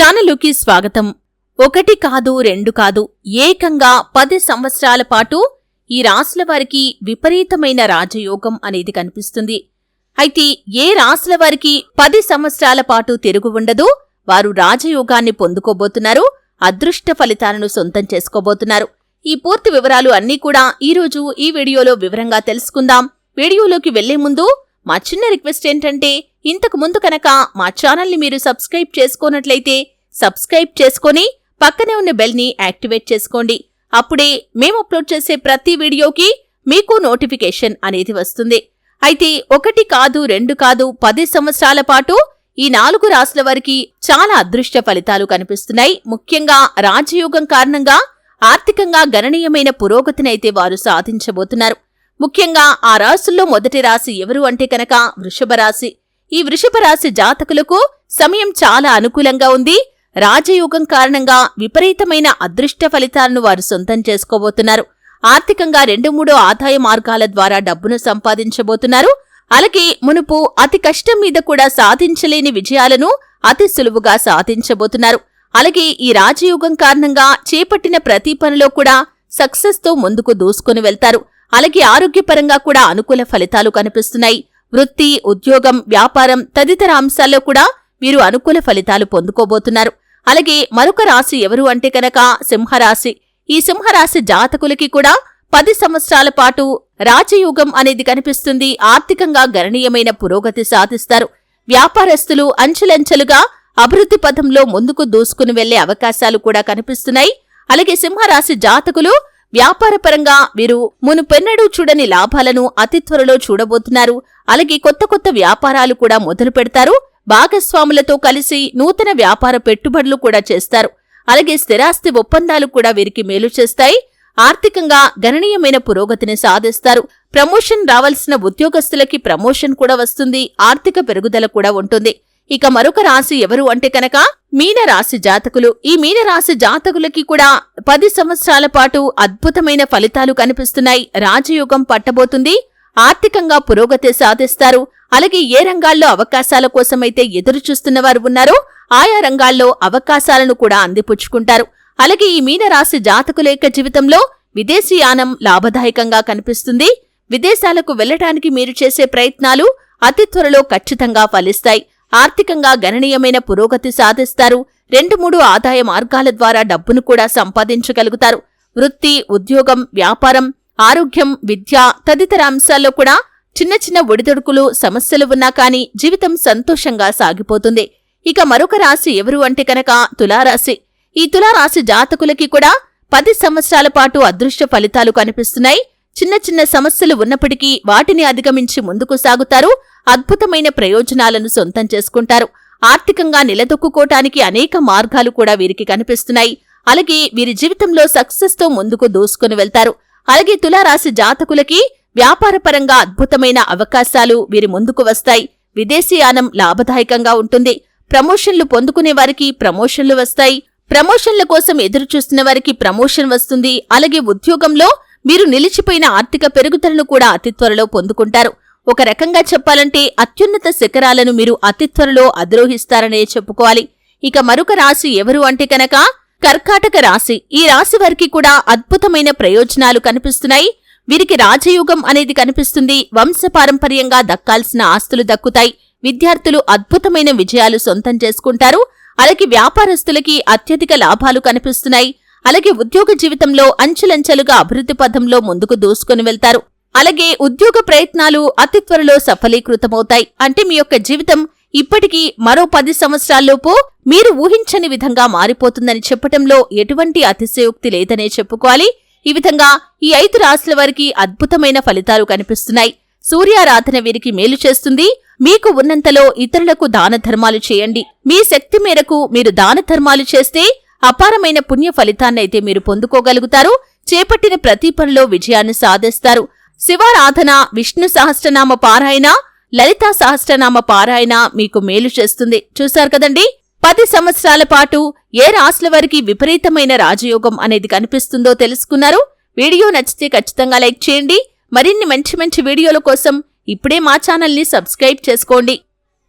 ఛానలుకి స్వాగతం. ఒకటి కాదు రెండు కాదు ఏకంగా పది సంవత్సరాల పాటు ఈ రాసుల వారికి విపరీతమైన రాజయోగం అనేది కనిపిస్తుంది. అయితే ఏ రాసుల వారికి పది సంవత్సరాల పాటు తిరుగు ఉండదు వారు రాజయోగాన్ని పొందుకోబోతున్నారు అదృష్ట ఫలితాలను సొంతం చేసుకోబోతున్నారు. ఈ పూర్తి వివరాలు అన్నీ కూడా ఈరోజు ఈ వీడియోలో వివరంగా తెలుసుకుందాం. వీడియోలోకి వెళ్ళే ముందు మా చిన్న రిక్వెస్ట్ ఏంటంటే ఇంతకు ముందు కనుక మా ఛానల్ని మీరు సబ్స్క్రైబ్ చేసుకోనట్లయితే సబ్స్క్రైబ్ చేసుకొని పక్కనే ఉన్న బెల్ని యాక్టివేట్ చేసుకోండి. అప్పుడే మేము అప్లోడ్ చేసే ప్రతి వీడియోకి మీకు నోటిఫికేషన్ అనేది వస్తుంది. అయితే ఒకటి కాదు రెండు కాదు పది సంవత్సరాల పాటు ఈ నాలుగు రాసుల వారికి చాలా అదృష్ట ఫలితాలు కనిపిస్తున్నాయి. ముఖ్యంగా రాజయోగం కారణంగా ఆర్థికంగా గణనీయమైన పురోగతినైతే వారు సాధించబోతున్నారు. ముఖ్యంగా ఆ రాసుల్లో మొదటి రాశి ఎవరు అంటే కనుక వృషభ రాశి. ఈ వృషభ రాశి జాతకులకు సమయం చాలా అనుకూలంగా ఉంది. రాజయోగం కారణంగా విపరీతమైన అదృష్ట ఫలితాలను వారు సొంతం చేసుకోబోతున్నారు. ఆర్థికంగా రెండు మూడో ఆదాయ మార్గాల ద్వారా డబ్బును సంపాదించబోతున్నారు. అలాగే మునుపు అతి కష్టం మీద కూడా సాధించలేని విజయాలను అతి సులువుగా సాధించబోతున్నారు. అలాగే ఈ రాజయోగం కారణంగా చేపట్టిన ప్రతి పనిలో కూడా సక్సెస్తో ముందుకు దూసుకుని వెళ్తారు. అలాగే ఆరోగ్యపరంగా కూడా అనుకూల ఫలితాలు కనిపిస్తున్నాయి. వృత్తి ఉద్యోగం వ్యాపారం తదితర అంశాల్లో కూడా వీరు అనుకూల ఫలితాలు పొందుకోబోతున్నారు. అలాగే మరొక రాశి ఎవరు అంటే కనుక సింహరాశి. ఈ సింహరాశి జాతకులకి కూడా పది సంవత్సరాల పాటు రాజయోగం అనేది కనిపిస్తుంది. ఆర్థికంగా గణనీయమైన పురోగతి సాధిస్తారు. వ్యాపారస్తులు అంచెలంచెలుగా అభివృద్ధి పథంలో ముందుకు దూసుకుని వెళ్ళే అవకాశాలు కూడా కనిపిస్తున్నాయి. అలాగే సింహరాశి జాతకులు వ్యాపారపరంగా వీరు మునుపెన్నడూ చూడని లాభాలను అతి త్వరలో చూడబోతున్నారు. అలాగే కొత్త కొత్త వ్యాపారాలు కూడా మొదలు పెడతారు. భాగస్వాములతో కలిసి నూతన వ్యాపార పెట్టుబడులు కూడా చేస్తారు. అలాగే స్థిరాస్తి ఒప్పందాలు కూడా వీరికి మేలు చేస్తాయి. ఆర్థికంగా గణనీయమైన పురోగతిని సాధిస్తారు. ప్రమోషన్ రావాల్సిన ఉద్యోగస్తులకి ప్రమోషన్ కూడా వస్తుంది. ఆర్థిక పెరుగుదల కూడా ఉంటుంది. ఇక మరొక రాశి ఎవరు అంటే కనుక మీనరాశి జాతకులు. ఈ మీనరాశి జాతకులకి కూడా పది సంవత్సరాల పాటు అద్భుతమైన ఫలితాలు కనిపిస్తున్నాయి. రాజయోగం పట్టబోతుంది. ఆర్థికంగా పురోగతి సాధిస్తారు. అలాగే ఏ రంగాల్లో అవకాశాల కోసమైతే ఎదురు చూస్తున్న వారు ఉన్నారో ఆయా రంగాల్లో అవకాశాలను కూడా అందిపుచ్చుకుంటారు. అలాగే ఈ మీనరాశి జాతకుల యొక్క జీవితంలో విదేశీయానం లాభదాయకంగా కనిపిస్తుంది. విదేశాలకు వెళ్ళటానికి మీరు చేసే ప్రయత్నాలు అతి త్వరలో ఖచ్చితంగా ఫలిస్తాయి. ఆర్థికంగా గణనీయమైన పురోగతి సాధిస్తారు. రెండు మూడు ఆదాయ మార్గాల ద్వారా డబ్బును కూడా సంపాదించగలుగుతారు. వృత్తి ఉద్యోగం వ్యాపారం ఆరోగ్యం విద్య తదితర అంశాల్లో కూడా చిన్న చిన్న ఒడిదొడుకులు సమస్యలు ఉన్నా కానీ జీవితం సంతోషంగా సాగిపోతుంది. ఇక మరొక రాశి ఎవరు అంటే కనుక తులారాశి. ఈ తులారాశి జాతకులకి కూడా పది సంవత్సరాల పాటు అదృశ్య ఫలితాలు కనిపిస్తున్నాయి. చిన్న చిన్న సమస్యలు ఉన్నప్పటికీ వాటిని అధిగమించి ముందుకు సాగుతారు అద్భుతమైన ప్రయోజనాలను సొంతం చేసుకుంటారు. ఆర్థికంగా నిలదొక్కుకోటానికి అనేక మార్గాలు కూడా వీరికి కనిపిస్తున్నాయి. అలాగే వీరి జీవితంలో సక్సెస్తో ముందుకు దూసుకుని వెళ్తారు. అలాగే తులారాశి జాతకులకి వ్యాపారపరంగా అద్భుతమైన అవకాశాలు వీరి ముందుకు వస్తాయి. విదేశీయానం లాభదాయకంగా ఉంటుంది. ప్రమోషన్లు పొందుకునే వారికి ప్రమోషన్లు వస్తాయి. ప్రమోషన్ల కోసం ఎదురు చూస్తున్న వారికి ప్రమోషన్ వస్తుంది. అలాగే ఉద్యోగంలో మీరు నిలిచిపోయిన ఆర్థిక పెరుగుదలను కూడా అతి త్వరలో పొందుకుంటారు. ఒక రకంగా చెప్పాలంటే అత్యున్నత శిఖరాలను మీరు అతి త్వరలో అధిరోహిస్తారనే చెప్పుకోవాలి. ఇక మరొక రాశి ఎవరు అంటే కనుక కర్కాటక రాశి. ఈ రాశి వారికి కూడా అద్భుతమైన ప్రయోజనాలు కనిపిస్తున్నాయి. వీరికి రాజయోగం అనేది కనిపిస్తుంది. వంశపారంపర్యంగా దక్కాల్సిన ఆస్తులు దక్కుతాయి. విద్యార్థులు అద్భుతమైన విజయాలు సొంతం చేసుకుంటారు. అలాగే వ్యాపారస్తులకి అత్యధిక లాభాలు కనిపిస్తున్నాయి. అలాగే ఉద్యోగ జీవితంలో అంచెలంచెలుగా అభివృద్ధి పథంలో ముందుకు దూసుకుని వెళ్తారు. అలాగే ఉద్యోగ ప్రయత్నాలు అతి త్వరలో సఫలీకృతమవుతాయి. అంటే మీ యొక్క జీవితం ఇప్పటికీ మరో పది సంవత్సరాల్లోపు మీరు ఊహించని విధంగా మారిపోతుందని చెప్పటంలో ఎటువంటి అతిశయోక్తి లేదనే చెప్పుకోవాలి. ఈ విధంగా ఈ ఐదు రాశుల వారికి అద్భుతమైన ఫలితాలు కనిపిస్తున్నాయి. సూర్యారాధన వీరికి మేలు చేస్తుంది. మీకు ఉన్నంతలో ఇతరులకు దాన ధర్మాలు చేయండి. మీ శక్తి మేరకు మీరు దాన ధర్మాలు చేస్తే అపారమైన పుణ్య ఫలితాన్నైతే మీరు పొందుకోగలుగుతారు. చేపట్టిన ప్రతి పనిలో విజయాన్ని సాధిస్తారు. శివారాధన విష్ణు సహస్రనామ పారాయణ లలితా సహస్రనామ పారాయణ మీకు మేలు చేస్తుంది. చూశారు కదండి? పది సంవత్సరాల పాటు ఏ రాశుల వారికి విపరీతమైన రాజయోగం అనేది కనిపిస్తుందో తెలుసుకున్నారు. వీడియో నచ్చితే ఖచ్చితంగా లైక్ చేయండి. మరిన్ని మంచి మంచి వీడియోల కోసం ఇప్పుడే మా ఛానల్ని సబ్స్క్రైబ్ చేసుకోండి.